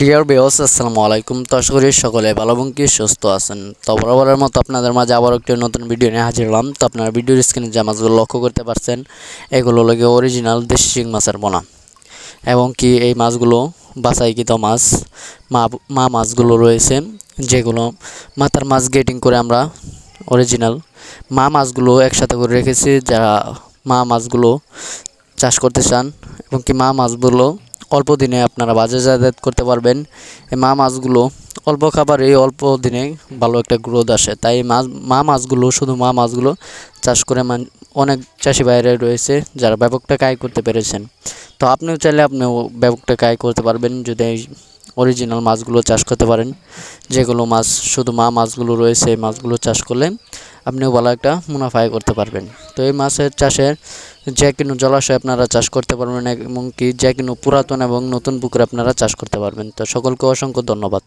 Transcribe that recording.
Deer বেওস আসসালামু আলাইকুম। তো আশা করি সকলে ভালো এবং কি সুস্থ আছেন। তো বরাবরের মতো আপনাদের মাঝে আবার একটি নতুন ভিডিও নিয়ে হাজির হলাম। তো আপনারা ভিডিওর স্ক্রিনে যে মাছগুলো লক্ষ্য করতে পারছেন, এগুলো লাগে অরিজিনাল দেশি শিং মাছের বোনা। এবং কি এই মাছগুলো বাছাইকৃত মাছ, মা মা মাছগুলো রয়েছে, যেগুলো মাথার মাছ গেটিং করে আমরা অরিজিনাল মা মাছগুলো একসাথে করে রেখেছি। যারা মা মাছগুলো চাষ করতে চান এবং কি মা মাছগুলো অল্প দিনে আপনারা বাজারজাত করতে পারবেন। এই মা মাছগুলো অল্প খাবারে অল্প দিনে ভালো একটা গ্রোথ আসে। তাই মাছ মা মাছগুলো, শুধু মা মাছগুলো চাষ করে মান, অনেক চাষি বাইরে রয়েছে যারা ব্যাপক টাকা আয় করতে পেরেছেন। তো আপনিও চাইলে আপনিও ব্যাপক টাকা আয় করতে পারবেন যদি অরিজিনাল মাছগুলো চাষ করতে পারেন। যেগুলো মাছ, শুধু মা মাছগুলো রয়েছে, এই মাছগুলো চাষ করলে আপনিও ভালো একটা মুনাফা করতে পারবেন। তো এই মাছের চাষের যে কোনো জলাশয় আপনারা চাষ করতে পারবেন এবং কি যে কোনো পুরাতন এবং নতুন পুকুরে আপনারা চাষ করতে পারবেন। তো সকলকে অসংখ্য ধন্যবাদ।